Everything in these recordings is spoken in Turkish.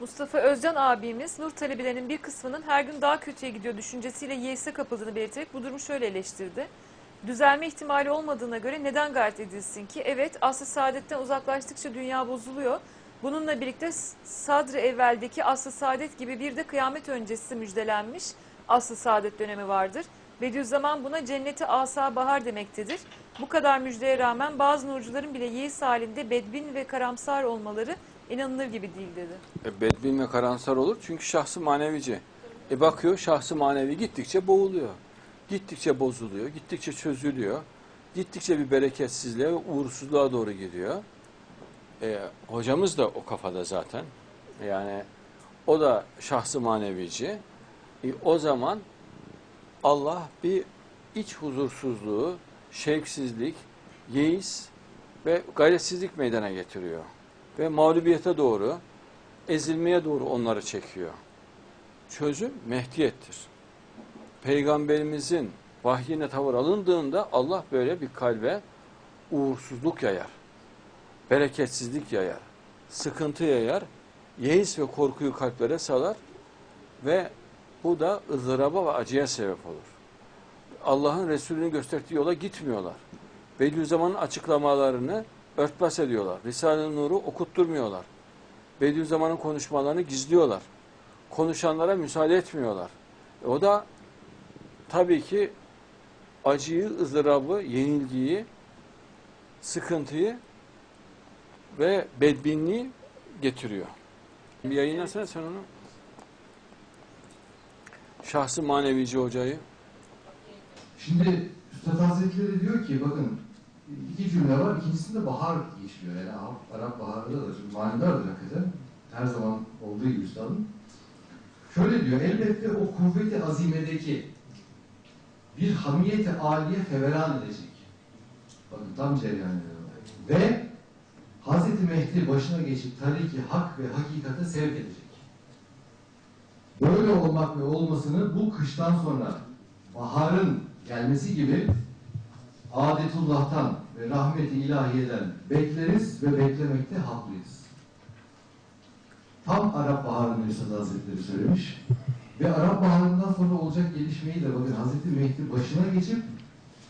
Mustafa Özcan abimiz Nur talebelerinin bir kısmının her gün daha kötüye gidiyor düşüncesiyle yeise kapıldığını belirterek bu durumu şöyle eleştirdi. Düzelme ihtimali olmadığına göre neden gayret edilsin ki? Evet aslı saadetten uzaklaştıkça dünya bozuluyor. Bununla birlikte sadr evveldeki aslı saadet gibi bir de kıyamet öncesi müjdelenmiş aslı saadet dönemi vardır. Bediüzzaman buna cenneti asa bahar demektedir. Bu kadar müjdeye rağmen bazı nurcuların bile yeis halinde bedbin ve karamsar olmaları inanılır gibi değil dedi. E, bedbin ve karamsar olur çünkü şahsı manevici. E bakıyor şahsı manevi gittikçe boğuluyor. Gittikçe bozuluyor, gittikçe çözülüyor. Gittikçe bir bereketsizliğe ve uğursuzluğa doğru gidiyor. E, hocamız da o kafada zaten. Yani o da şahsı manevici. E, o zaman Allah bir iç huzursuzluğu, şevksizlik, yeis ve gayretsizlik meydana getiriyor. Ve mağlubiyete doğru, ezilmeye doğru onları çekiyor. Çözüm Mehdiyettir. Peygamberimizin vahyine tavır alındığında Allah böyle bir kalbe uğursuzluk yayar. Bereketsizlik yayar. Sıkıntı yayar. Yeis ve korkuyu kalplere salar ve bu da ızdıraba ve acıya sebep olur. Allah'ın Resulü'nün gösterdiği yola gitmiyorlar. Bediüzzaman'ın açıklamalarını örtbas ediyorlar. Risale-i Nur'u okutturmuyorlar. Bediüzzaman'ın konuşmalarını gizliyorlar. Konuşanlara müsaade etmiyorlar. E o da tabii ki acıyı, ızdırabı, yenilgiyi, sıkıntıyı ve bedbinliği getiriyor. Bir yayınlasana sen onu. Şahsı manevici hocayı. Şimdi Üstad Hazretleri diyor ki bakın iki cümle var. İkincisinde bahar geçiyor. Yani Arap, Arap baharında da şimdi manidardır hakikaten. Her zaman olduğu gibi üstadın. Şöyle diyor. Elbette o kuvveti azimedeki bir hamiyeti aliye feveran edecek. Bakın tam cereyan Ve Hazreti Mehdi başına geçip tariki hak ve hakikate sevk edecek. Böyle olmak ve olmasını bu kıştan sonra baharın gelmesi gibi adetullah'tan ve rahmeti ilahiyeden bekleriz ve beklemekte haklıyız. Tam Arap Baharı'nı Üstad Hazretleri söylemiş. Ve Arap Baharı'ndan sonra olacak gelişmeyi de bakın Hazreti Mehdi başına geçip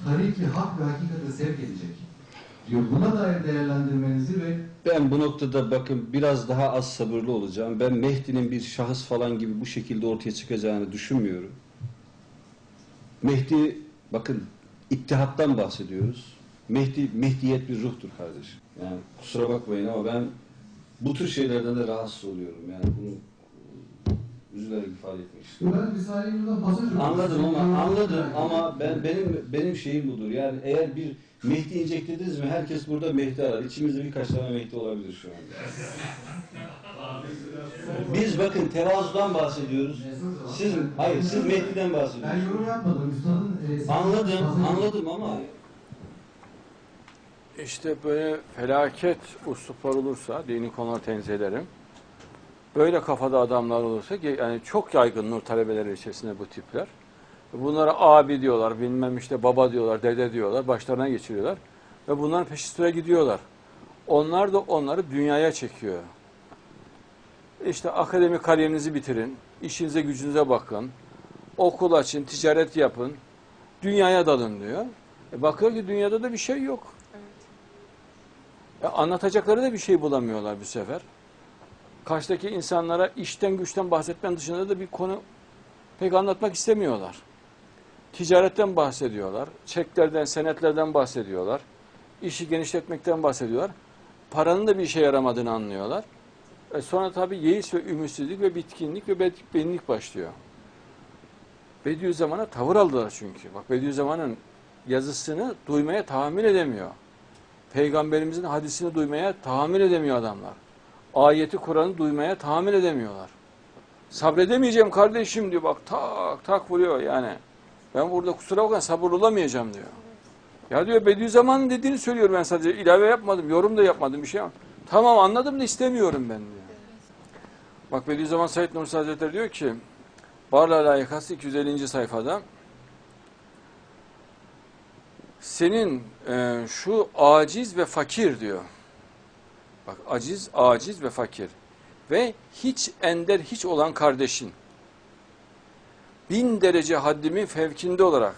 tariki hak ve hakikate sevk edecek. Diyor buna dair değerlendirmenizi ve Ben bu noktada bakın biraz daha az sabırlı olacağım. Ben Mehdi'nin bir şahıs falan gibi bu şekilde ortaya çıkacağını düşünmüyorum. Mehdi bakın ittihattan bahsediyoruz. Mehdi, Mehdiyet bir ruhtur kardeşim. Yani kusura bakmayın ama ben bu tür şeylerden de rahatsız oluyorum. Yani bunu üzülerek ifade etmek istiyorum. ben Risale-i Nur'dan pasaj. Anladım ama anladım ama ben benim benim şeyim budur. Yani eğer bir Mehdi ineceklediniz mi? Herkes burada Mehdi arar. İçimizde birkaç tane Mehdi olabilir şu anda. Biz bakın tevazudan bahsediyoruz. Siz hayır siz Mehdi'den Ben bahsediyorsunuz. yorum yapmadım. Üstadın Anladım, anladım ama İşte böyle felaket usluplar olursa, dini konuları tenzih ederim. Böyle kafada adamlar olursa, ki yani çok yaygın nur talebeleri içerisinde bu tipler. Bunlara abi diyorlar, bilmem işte baba diyorlar, dede diyorlar, başlarına geçiriyorlar. Ve bunların peşi sıra gidiyorlar. Onlar da onları dünyaya çekiyor. İşte akademik kariyerinizi bitirin, işinize gücünüze bakın, okul açın, ticaret yapın, dünyaya dalın diyor. E bakıyor ki dünyada da bir şey yok. E anlatacakları da bir şey bulamıyorlar bu sefer. Karşıdaki insanlara işten güçten bahsetmen dışında da bir konu pek anlatmak istemiyorlar. Ticaretten bahsediyorlar, çeklerden, senetlerden bahsediyorlar, işi genişletmekten bahsediyorlar. Paranın da bir işe yaramadığını anlıyorlar. E sonra tabii yeis ve ümitsizlik ve bitkinlik ve bedbenlik başlıyor. Bediüzzaman'a tavır aldılar çünkü. Bak Bediüzzaman'ın yazısını duymaya tahammül edemiyor. Peygamberimizin hadisini duymaya tahammül edemiyor adamlar. Ayeti Kur'an'ı duymaya tahammül edemiyorlar. Sabredemeyeceğim kardeşim diyor bak tak tak vuruyor yani. Ben burada kusura bakma sabır olamayacağım diyor. Ya diyor Bediüzzaman'ın dediğini söylüyorum ben sadece ilave yapmadım, yorum da yapmadım bir şey ama. Tamam anladım da istemiyorum ben diyor. Bak Bediüzzaman Said Nursi Hazretleri diyor ki Barla layıkası 250. sayfada senin e, şu aciz ve fakir diyor. Bak aciz, aciz ve fakir. ve hiç ender hiç olan kardeşin bin derece haddimin fevkinde olarak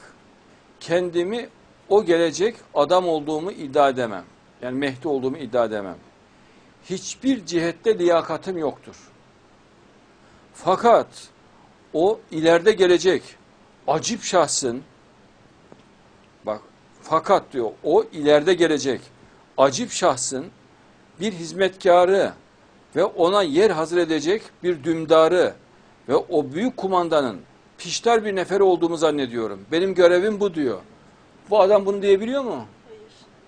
kendimi o gelecek adam olduğumu iddia edemem. Yani Mehdi olduğumu iddia edemem. Hiçbir cihette liyakatım yoktur. Fakat o ileride gelecek acip şahsın bak fakat diyor o ileride gelecek acip şahsın bir hizmetkarı ve ona yer hazır edecek bir dümdarı ve o büyük kumandanın piştar bir nefer olduğumu zannediyorum. Benim görevim bu diyor. Bu adam bunu diyebiliyor mu?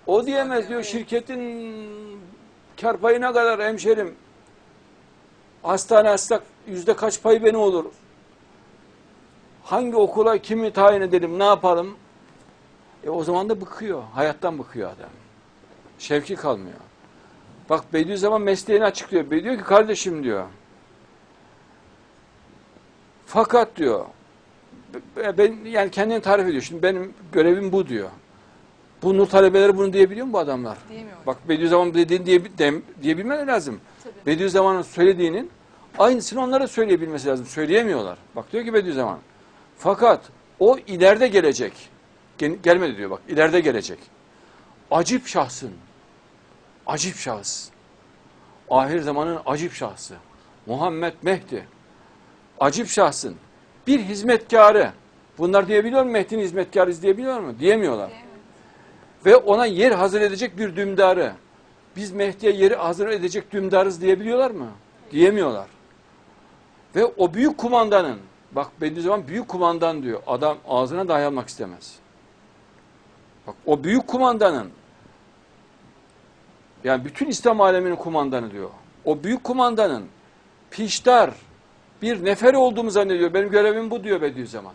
O diyemez diyor şirketin kar payı ne kadar hemşerim? Hastane açsak yüzde kaç pay beni olur? Hangi okula kimi tayin edelim ne yapalım? E o zaman da bıkıyor. Hayattan bıkıyor adam. Şevki kalmıyor. Bak Bediüzzaman mesleğini açıklıyor. Diyor ki kardeşim diyor. Fakat diyor ben yani kendini tarif ediyor. Şimdi benim görevim bu diyor. Bu nur talebeleri bunu diyebiliyor mu bu adamlar? Diyemiyor. Bak Bediüzzaman dediğini diye, dem- diyebilmeleri lazım. Tabii. Bediüzzaman'ın söylediğinin aynısını onlara söyleyebilmesi lazım. Söyleyemiyorlar. Bak diyor ki Bediüzzaman. Fakat o ileride gelecek. Gel- gelmedi diyor bak. ileride gelecek. Acip şahsın. Acip şahıs. Ahir zamanın acip şahsı. Muhammed Mehdi. Acip şahsın. Bir hizmetkarı. Bunlar diyebiliyor mu Mehdi'nin hizmetkarıyız diyebiliyor mu? Diyemiyorlar. Ve ona yer hazır edecek bir dümdarı. Biz Mehdi'ye yeri hazır edecek dümdarız diyebiliyorlar mı? Diyemiyorlar. Ve o büyük kumandanın, bak Bediüzzaman büyük kumandan diyor. Adam ağzına dahi almak istemez. Bak o büyük kumandanın, yani bütün İslam aleminin kumandanı diyor. O büyük kumandanın piştar bir nefer olduğumu zannediyor. Benim görevim bu diyor Bediüzzaman.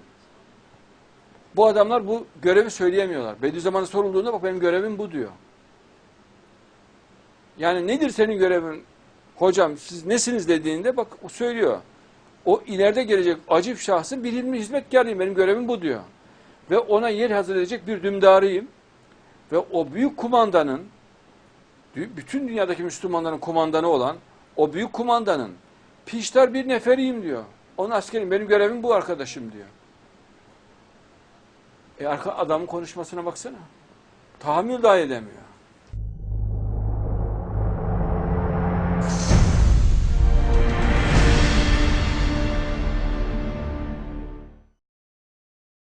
Bu adamlar bu görevi söyleyemiyorlar. Bediüzzaman'a sorulduğunda bak benim görevim bu diyor. Yani nedir senin görevin? Hocam siz nesiniz dediğinde bak o söylüyor. O ileride gelecek acip şahsın bir ilmi hizmetkarıyım. Benim görevim bu diyor. Ve ona yer hazır edecek bir dümdarıyım. Ve o büyük kumandanın bütün dünyadaki Müslümanların kumandanı olan o büyük kumandanın piştar bir neferiyim diyor. Onun askerim benim görevim bu arkadaşım diyor. E arka adamın konuşmasına baksana. Tahammül dahi edemiyor.